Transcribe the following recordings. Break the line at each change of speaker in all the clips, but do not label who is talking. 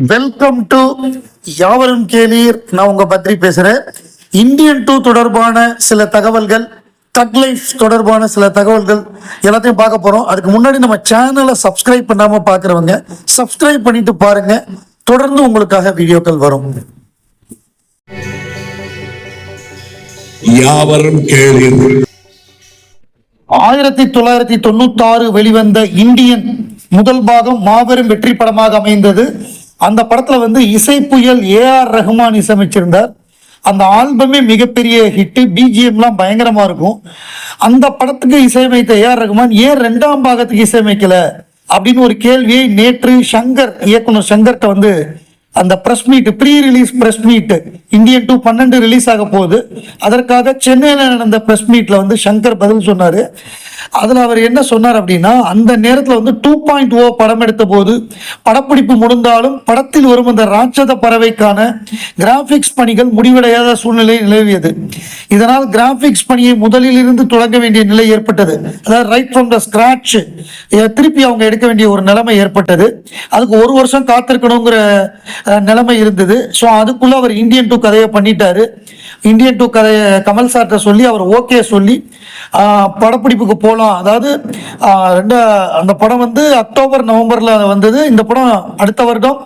Welcome to யாவரும் கேளீர். நான் உங்க பத்ரி பேசுறேன். இந்தியன் டூ தொடர்பான சில தகவல்கள் தக் லைஃப் தொடர்பான சில தகவல்கள் எல்லாத்தையும் பார்க்க போறோம். அதுக்கு முன்னாடி நம்ம சேனலை சப்ஸ்கிரைப் பண்ணாம பார்க்குறவங்க சப்ஸ்கிரைப் பண்ணிட்டு பாருங்க. தொடர்ந்து உங்களுக்காக வீடியோக்கள் வரும்.
யாவரும் கேளீர்.
ஆயிரத்தி தொள்ளாயிரத்தி தொண்ணூத்தி ஆறு வெளிவந்த இந்தியன் முதல் பாகம் மாபெரும் வெற்றி படமாக அமைந்தது. அந்த படத்தில் வந்து இசை புயல் ஏஆர் ரஹ்மான் இசையமைச்சிருந்தார். அந்த ஆல்பமே மிகப்பெரிய ஹிட்டு பிஜிஎம்லாம் பயங்கரமாக இருக்கும். அந்த படத்துக்கு இசையமைத்த ஏ ஆர் ரஹ்மான் ஏன் ரெண்டாம் பாகத்துக்கு இசையமைக்கல? அப்படின்னு ஒரு கேள்வியை நேற்று சங்கர் இயக்குனர் சங்கர்கிட்ட வந்து அந்த press meet pre release press meet Indian two பன்னெண்டு ரிலீஸ் ஆக போகுது. அதற்காக சென்னையில் நடந்த ப்ரெஸ் மீட்டில் வந்து சங்கர் பதில் சொன்னார். அதில் அவர் என்ன சொன்னார் அப்படின்னா அந்த நேரத்தில் வந்து டூ பாயிண்ட் ஓ படம் எடுத்த போது படப்பிடிப்பு முடிந்தாலும் படத்தில் வரும் அந்த ராட்சத பறவைக்கான கிராஃபிக்ஸ் பணிகள் முடிவடையாத சூழ்நிலை நிலவியது. இதனால் கிராஃபிக்ஸ் பணியை முதலில் இருந்து தொடங்க வேண்டிய நிலை ஏற்பட்டது. அதாவது ரைட் ஃப்ரம் த ஸ்கிராட்ச் திருப்பி அவங்க எடுக்க வேண்டிய ஒரு நிலைமை ஏற்பட்டது. அதுக்கு ஒரு வருஷம் காத்திருக்கணுங்கிற நிலைமை இருந்தது. ஸோ அதுக்குள்ளே அவர் இந்தியன் டூ கதையை பண்ணிட்டாரு. இந்தியன் டூ கதையை கமல் சார்கிட்ட சொல்லி அவர் ஓகே சொல்லி படப்பிடிப்புக்கு போகலாம் அதாவது ரெண்டு அந்த படம் வந்து அக்டோபர் நவம்பரில் வந்தது. இந்த படம் அடுத்த வருடம்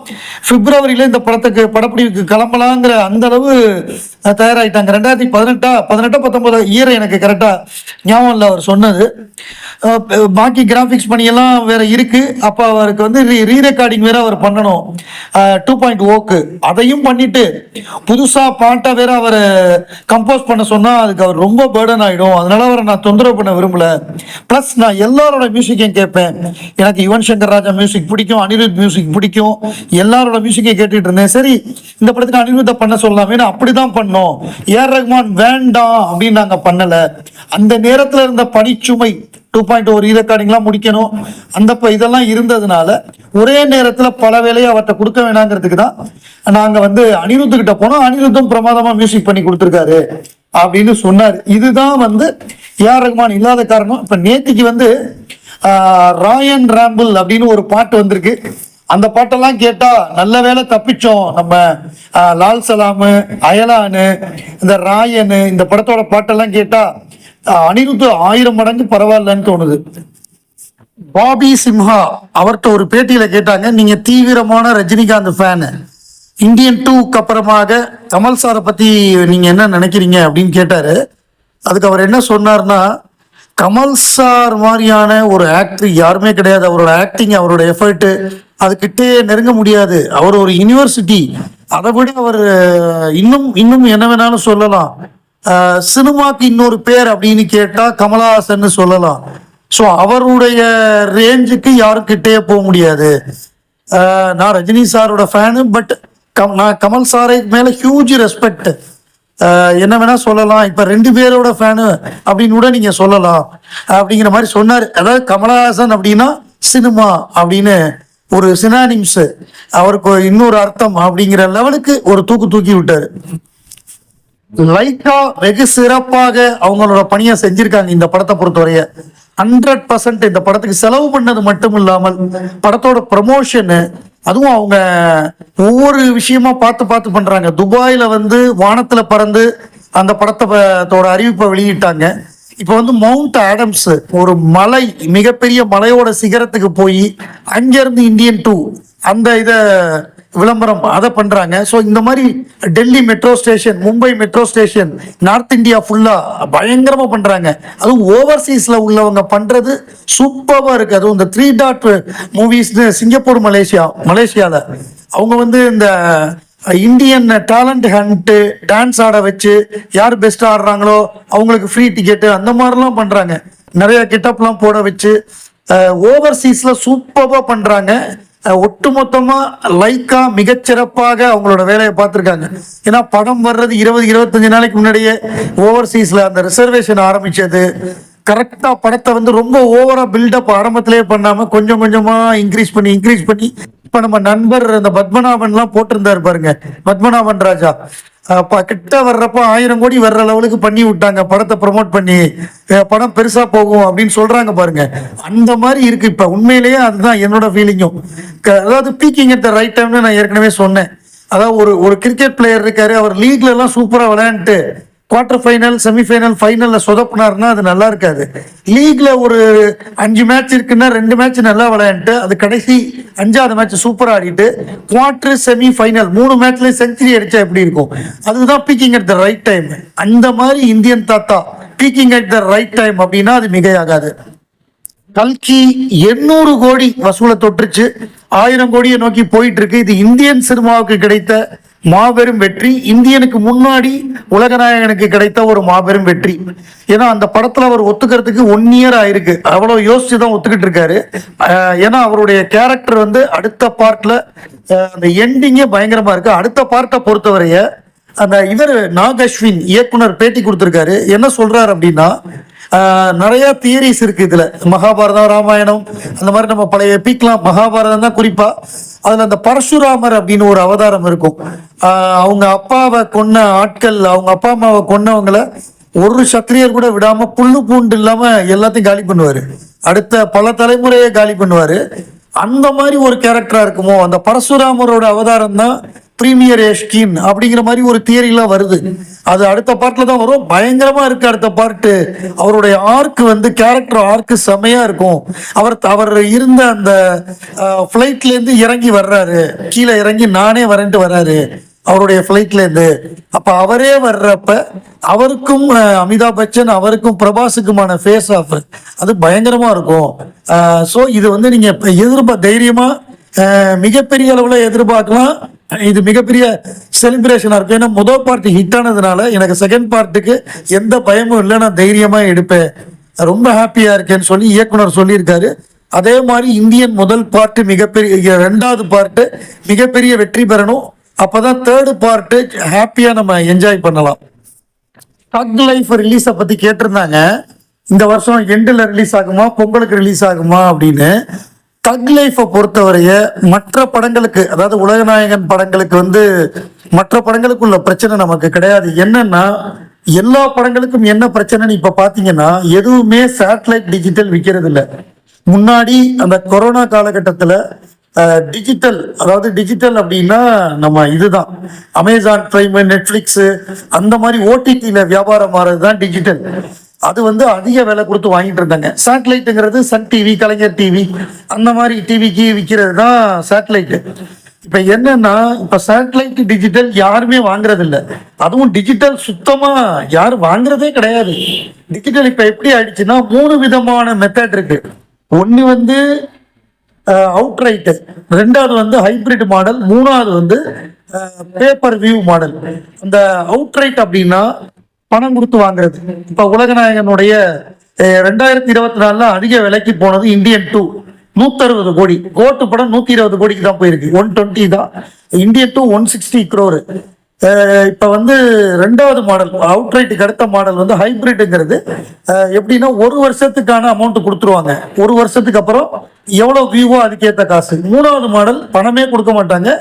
பிப்ரவரியில் இந்த படத்துக்கு படப்பிடிப்புக்கு கிளம்பலாங்கிற அந்த அளவு தயாராகிட்டாங்க ரெண்டாயிரத்தி பதினெட்டா பதினெட்டா பத்தொன்பது இயர் எனக்கு கரெக்டாக ஞாபகம் இல்லை அவர் சொன்னது. பாக்கி கிராஃபிக்ஸ் பணியெல்லாம் வேற இருக்கு. அப்போ அவருக்கு வந்து ரீ ரெக்கார்டிங் வேற அவர் பண்ணணும். டூ பாயிண்ட் ஓக்கு அதையும் பண்ணிட்டு புதுசாக பாட்டை வேற அவர் கம்போஸ் பண்ண சொன்னால் அதுக்கு அவர் ரொம்ப பேர்டன் ஆகிடும் அதனால அவரை நான் தொந்தரவு பண்ண விரும்பல. ப்ளஸ் நான் எல்லாரோட மியூசிக்கையும் கேட்பேன். எனக்கு யுவன் சங்கர் ராஜா மியூசிக் பிடிக்கும் அனிருத் மியூசிக் பிடிக்கும். எல்லாரோட மியூசிக்கையும் கேட்டுட்டு இருந்தேன். சரி இந்த படத்துக்கு அனிருத்தை பண்ண சொல்லலாமே அப்படிதான் பண்ணோம். ஏஆர் ரஹ்மான் வேண்டாம் அப்படின்னு நாங்க பண்ணல. அந்த நேரத்தில் இருந்த பணிச்சுமை டூ பாயிண்ட் ஒரு ரெக்கார்டிங்லாம் முடிக்கணும். அந்த இதெல்லாம் இருந்ததுனால ஒரே நேரத்தில் பல வேலையை அவர்கிட்ட கொடுக்க வேணாங்கிறதுக்கு தான் நாங்கள் வந்து அனிருத்துக்கிட்ட போனோம். அனிருத்தும் பிரமாதமாக மியூசிக் பண்ணி கொடுத்துருக்காரு அப்படின்னு சொன்னார். இதுதான் வந்து ஏஆர் ரஹ்மான் இல்லாத காரணம். இப்போ நேத்திக்கு வந்து ராயன் ராம்பிள் அப்படின்னு ஒரு பாட்டு வந்திருக்கு. அந்த பாட்டெல்லாம் கேட்டா நல்ல வேளை தப்பிச்சோம். நம்ம லால் சலாமு அயலானு இந்த ராயனு இந்த படத்தோட பாட்டெல்லாம் கேட்டா அனிருத் ஆயிரம் மடங்கு பரவாயில்லன்னு தோணுது. பாபி சிம்ஹா அவர்கிட்ட ஒரு பேட்டியில கேட்டாங்க நீங்க தீவிரமான ரஜினிகாந்த் ஃபேனு இந்தியன் டூக்கு அப்புறமாக கமல் சாரை பத்தி நீங்க என்ன நினைக்கிறீங்க? அப்படின்னு கேட்டாரு. அதுக்கு அவர் என்ன சொன்னார்னா கமல் சார் மாதிரியான ஒரு ஆக்டர் யாருமே கிடையாது. அவரோட ஆக்டிங் அவரோட எஃபர்ட் அதுக்கிட்டே நெருங்க முடியாது. அவர் ஒரு யூனிவர்சிட்டி அதை விட அவர் இன்னும் இன்னும் என்ன வேணாலும் சொல்லலாம். சினிமாக்கு இன்னொரு பேர் அப்படின்னு கேட்டால் கமலஹாசன் சொல்லலாம். ஸோ அவருடைய ரேஞ்சுக்கு யாரும் கிட்டே போக முடியாது. நான் ரஜினி சாரோட ஃபேனு பட் கம் நான் கமல் சாரை மேலே ஹியூஜ் ரெஸ்பெக்ட் என்ன வேணா சொல்லலாம். இப்போ ரெண்டு பேரோட ஃபேனு அப்படின்னு கூட நீங்கள் சொல்லலாம். அப்படிங்கிற மாதிரி சொன்னார். அதாவது கமலஹாசன் அப்படின்னா சினிமா அப்படின்னு ஒரு சினானிம்ஸு அவருக்கு இன்னொரு அர்த்தம் அப்படிங்கிற லெவலுக்கு ஒரு தூக்கு தூக்கி விட்டார். லைக்கா வெகு சிறப்பாக அவங்களோட பணியை செஞ்சிருக்காங்க இந்த படத்தை பொறுத்தவரைய. ஹண்ட்ரட் பர்சன்ட் இந்த படத்துக்கு செலவு பண்ணது மட்டும் இல்லாமல் படத்தோட ப்ரமோஷனு அதுவும் அவங்க ஒவ்வொரு விஷயமா பார்த்து பார்த்து பண்றாங்க. துபாயில வந்து வானத்துல பறந்து அந்த படத்தோட அறிவிப்பை வெளியிட்டாங்க. இப்போ வந்து மவுண்ட் ஆடம்ஸ் ஒரு மலை மிகப்பெரிய மலையோட சிகரத்துக்கு போய் அங்கிருந்து இந்தியன் டூ அந்த இதை விளம்பரம் அதை பண்றாங்க. ஸோ இந்த மாதிரி Delhi metro station Mumbai metro station north India ஃபுல்லா பயங்கரமா பண்றாங்க. அதுவும் ஓவர்சீஸ்ல உள்ளவங்க பண்றது சூப்பராக இருக்கு. அதுவும் இந்த த்ரீ டாட் மூவிஸ்னு சிங்கப்பூர் மலேசியா மலேசியால. அவங்க வந்து இந்த இந்தியன் டேலண்ட் ஹண்ட்டு டான்ஸ் ஆட வச்சு யார் பெஸ்ட் ஆடுறாங்களோ அவங்களுக்கு ஃப்ரீ டிக்கெட்டு அந்த மாதிரிலாம் பண்றாங்க. நிறைய கெட்டப்லாம் போட வச்சு ஓவர்சீஸ்ல சூப்பராக பண்றாங்க. அஹ், ஒட்டுமொத்தமா லைக்கா மிகச்சிறப்பாக அவங்களோட வேலையை பார்த்துருக்காங்க. ஏன்னா படம் வர்றது இருபது இருபத்தஞ்சு நாளைக்கு முன்னாடியே ஓவர்சீஸ்ல அந்த ரிசர்வேஷன் ஆரம்பிச்சது. கரெக்டா படத்தை வந்து ரொம்ப ஓவரா பில்டப் ஆரம்பத்திலே பண்ணாம கொஞ்சம் கொஞ்சமா இன்க்ரீஸ் பண்ணி இன்க்ரீஸ் பண்ணி இப்ப நம்ம நண்பர் அந்த பத்மநாபன்லாம் போட்டிருந்தாரு பாருங்க. பத்மநாபன் ராஜா. கிட்ட வர்றப்ப ஆயிரம் கோடி வர்ற லெவலுக்கு பண்ணி விட்டாங்க. படத்தை ப்ரமோட் பண்ணி. படம் பெருசா போகும் அப்படின்னு சொல்றாங்க பாருங்க. அந்த மாதிரி இருக்கு இப்ப. உண்மையிலேயே அதுதான் என்னோட ஃபீலிங்கும் அதாவது பீக்கிங் அட் த ரைட் டைம்னு நான் ஏற்கனவே சொன்னேன். அதாவது ஒரு ஒரு கிரிக்கெட் பிளேயர் இருக்காரு. அவர் லீக்ல எல்லாம் சூப்பரா விளையாண்டுட்டு குவார்டர் ஃபைனல் செமிஃபைனல் ஃபைனலில் சொதப்புனாருன்னா அது நல்லா இருக்காது. லீக்ல ஒரு அஞ்சு மேட்ச் இருக்குன்னா ரெண்டு மேட்ச் நல்லா விளையாண்டுட்டு அது கடைசி அஞ்சாவது மேட்ச் சூப்பராக ஆடிட்டு குவார்டர் செமி ஃபைனல் மூணு மேட்ச்ல செஞ்சுரி அடிச்சா எப்படி இருக்கும்? அதுதான் peaking at the right time அந்த மாதிரி இந்தியன் தாத்தா peaking at the right time அப்படின்னா அது மிகையாகாது. கல்கி எண்ணூறு கோடி வசூலை தொட்டுருச்சு. ஆயிரம் கோடியை நோக்கி போயிட்டு இருக்கு. இது இந்தியன் சினிமாவுக்கு கிடைத்த மாபெரும் வெற்றி இந்தியனுக்கு முன்னாடி உலகநாயகனுக்கு கிடைத்த ஒரு மாபெரும் வெற்றி. ஏன்னா அந்த படத்துல அவர் ஒத்துக்கிறதுக்கு ஒன் இயர் ஆயிருக்கு. அவ்வளவு யோசிச்சு தான் ஒத்துக்கிட்டு இருக்காரு. ஏன்னா அவருடைய கேரக்டர் வந்து அடுத்த பார்ட்ல அந்த எண்டிங்கே பயங்கரமா இருக்கு. அடுத்த பார்ட்டை பொறுத்தவரைய அந்த இவர் நாக் அஸ்வின் இயக்குனர் பேட்டி கொடுத்திருக்காரு. என்ன சொல்றாரு அப்படின்னா நிறைய தியரிஸ் இருக்கு இதுல. மகாபாரதம் ராமாயணம் அந்த மாதிரி நம்ம பழைய எப்பிக்கலாம் மகாபாரதம் தான் குறிப்பா. அதுல அந்த பரசுராமர் அப்படின்னு ஒரு அவதாரம் இருக்கும். ஆஹ், அவங்க அப்பாவை கொன்ன ஆட்கள் அவங்க அப்பா அம்மாவை கொன்னவங்கள ஒரு சத்திரியர் கூட விடாம புல்லு பூண்டு இல்லாம எல்லாத்தையும் காலி பண்ணுவாரு. அடுத்த பல தலைமுறையை காலி பண்ணுவாரு. அந்த மாதிரி ஒரு கேரக்டரா இருக்குமோ? அந்த பரசுராமரோட அவதாரம் தான் பிரீமியர் ஸ்கின் அப்படிங்கிற மாதிரி ஒரு தியரிலாம் வருது. அது அடுத்த பார்ட்டில் தான் வரும். பயங்கரமாக இருக்கு அடுத்த பார்ட்டு அவருடைய ஆர்க்கு வந்து கேரக்டர் ஆர்க்கு செம்மையாக இருக்கும். அவர் அவர் இருந்த அந்த ஃப்ளைட்லேருந்து இறங்கி வர்றாரு. கீழே இறங்கி நானே வரேன்ட்டு வர்றாரு. அவருடைய ஃப்ளைட்லேருந்து அப்போ அவரே வர்றப்ப அவருக்கும் அமிதாப் பச்சன் அவருக்கும் பிரபாஸுக்குமான ஃபேஸ் ஆஃப் அது பயங்கரமாக இருக்கும். ஸோ இது வந்து நீங்கள் இப்ப தைரியமாக மிகப்பெரிய அளவில் எதிர்பார்க்கலாம். இது மிகப்பெரிய செலிப்ரேஷனாக இருக்கும். ஏன்னா முதல் பார்ட் ஹிட் ஆனதுனால எனக்கு செகண்ட் பார்ட்டுக்கு எந்த பயமும் இல்லை நான் தைரியமாக எடுப்பேன். ரொம்ப ஹாப்பியாக இருக்கேன்னு சொல்லி இயக்குனர் சொல்லியிருக்காரு. அதே மாதிரி இந்தியன் முதல் பார்ட்டு மிகப்பெரிய ரெண்டாவது பார்ட்டு மிகப்பெரிய வெற்றி பெறணும். அப்பதான் தேர்டு பார்ட்டு ஹாப்பியாக நம்ம என்ஜாய் பண்ணலாம். டக் லைஃப் ரிலீஸை பற்றி கேட்டிருந்தாங்க. இந்த வருஷம் எண்டில் ரிலீஸ் ஆகுமா? பொங்கலுக்கு ரிலீஸ் ஆகுமா? அப்படின்னு. தக் லைஃப்பை பொறுத்தவரைய மற்ற படங்களுக்கு அதாவது உலகநாயகன் படங்களுக்கு வந்து மற்ற படங்களுக்கு உள்ள பிரச்சனை நமக்கு கிடையாது. என்னன்னா எல்லா படங்களுக்கும் என்ன பிரச்சனைன்னு இப்ப பாத்தீங்கன்னா எதுவுமே சேட்டலைட் டிஜிட்டல் விற்கிறது இல்லை முன்னாடி அந்த கொரோனா காலகட்டத்தில் டிஜிட்டல் அதாவது டிஜிட்டல் அப்படின்னா நம்ம இதுதான். அமேசான் பிரைம் நெட்ஃப்ளிக்ஸு அந்த மாதிரி ஓடிடியில் வியாபாரம் மாறது தான் டிஜிட்டல் அது வந்து அதிக விலை கொடுத்து வாங்கிட்டு இருந்தாங்க. சேட்டலைட்டுங்கிறது சன் டிவி கலைஞர் டிவி அந்த மாதிரி டிவிக்கு விற்கிறது தான் சேட்டலைட்டு இப்போ என்னன்னா இப்போ சேட்டலைட் டிஜிட்டல் யாருமே வாங்குறது இல்லை அதுவும் டிஜிட்டல் சுத்தமாக யாரும் வாங்குறதே கிடையாது. டிஜிட்டல் இப்போ எப்படி ஆயிடுச்சுன்னா மூணு விதமான மெத்தட் இருக்கு. ஒன்று வந்து அவுட் ரைட்டு ரெண்டாவது வந்து ஹைபிரிட் மாடல் மூணாவது வந்து பேப்பர் வியூ மாடல் அந்த அவுட் ரைட் அப்படின்னா பணம் கொடுத்து வாங்குறது. இப்ப உலகநாயகனுடைய ரெண்டாயிரத்தி இருபத்தி நாலுல அதிக விலைக்கு போனது இந்தியன் டூ. நூத்தறுபது கோடி. கோட்டு படம் நூத்தி இருபது கோடிக்கு தான் போயிருக்கு. ஒன் டுவெண்ட்டி தான். Indian two one sixty crore இப்ப வந்து ரெண்டாவது மாடல் அவுட்ரைட்டுக்கு அடுத்த மாடல் வந்து ஹைபிரிட்ங்கிறது எப்படின்னா ஒரு வருஷத்துக்கான அமௌண்ட் கொடுத்துருவாங்க. ஒரு வருஷத்துக்கு அப்புறம் எவ்வளவு வியூவோ அதுக்கேற்ற காசு. மூணாவது மாடல் பணமே கொடுக்க மாட்டாங்க.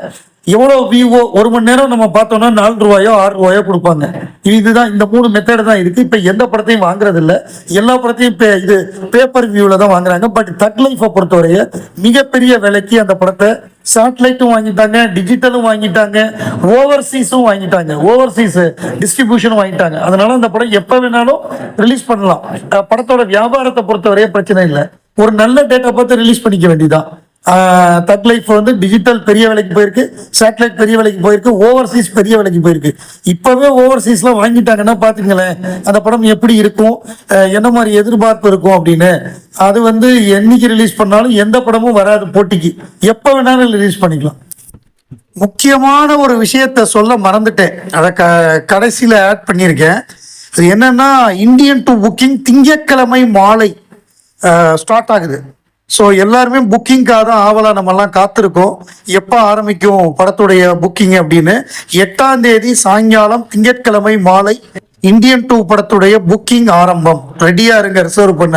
எவ்வளோ வியூவோ ஒரு மணி நேரம் நம்ம பார்த்தோம்னா நாலு ரூபாயோ ஆறு ரூபாயோ கொடுப்பாங்க. இதுதான் இந்த மூணு மெத்தடு தான் இருக்குது இப்போ எந்த படத்தையும் வாங்குறதில்ல. எல்லா படத்தையும் பே- இது பேப்பர் வியூவில் தான் வாங்குறாங்க. பட் தட் லைஃபை பொறுத்தவரைய மிகப்பெரிய விலைக்கு அந்த படத்தை சேட்டலைட்டும் வாங்கிட்டாங்க டிஜிட்டலும் வாங்கிட்டாங்க ஓவர்சீஸும் வாங்கிட்டாங்க. ஓவர்சீஸ் டிஸ்ட்ரிபியூஷனும் வாங்கிட்டாங்க. அதனால அந்த படம் எப்போ வேணாலும் ரிலீஸ் பண்ணலாம். படத்தோட வியாபாரத்தை பொறுத்தவரைய பிரச்சனை இல்லை. ஒரு நல்ல டேட்டா பார்த்து ரிலீஸ் பண்ணிக்க வேண்டியதான் தட் லைஃப் வந்து டிஜிட்டல் பெரிய விலைக்கு போயிருக்கு சேட்டலைட் பெரிய விலைக்கு போயிருக்கு ஓவர்சீஸ் பெரிய விலைக்கு போயிருக்கு. இப்போவே ஓவர்சீஸ்லாம் வாங்கிட்டாங்கன்னா பார்த்துங்களேன் அந்த படம் எப்படி இருக்கும் என்ன மாதிரி எதிர்பார்ப்பு இருக்கும் அப்படின்னு. அது வந்து என்னைக்கு ரிலீஸ் பண்ணாலும் எந்த படமும் வராது போட்டிக்கு. எப்போ வேணாலும் ரிலீஸ் பண்ணிக்கலாம். முக்கியமான ஒரு விஷயத்த சொல்ல மறந்துட்டேன். அதை க கடைசியில் ஆட் பண்ணியிருக்கேன். அது என்னன்னா இந்தியன் டு புக்கிங் திங்கட்கிழமை மாலை ஸ்டார்ட் ஆகுது. ஸோ எல்லாருமே புக்கிங்காக தான் ஆவலா நம்மெல்லாம் காத்திருக்கோம். எப்போ ஆரம்பிக்கும் படத்துடைய புக்கிங் அப்படின்னு? எட்டாம் தேதி சாயங்காலம் திங்கட்கிழமை மாலை இந்தியன் டூ படத்துடைய புக்கிங் ஆரம்பம். ரெடியா இருங்க ரிசர்வ் பண்ண.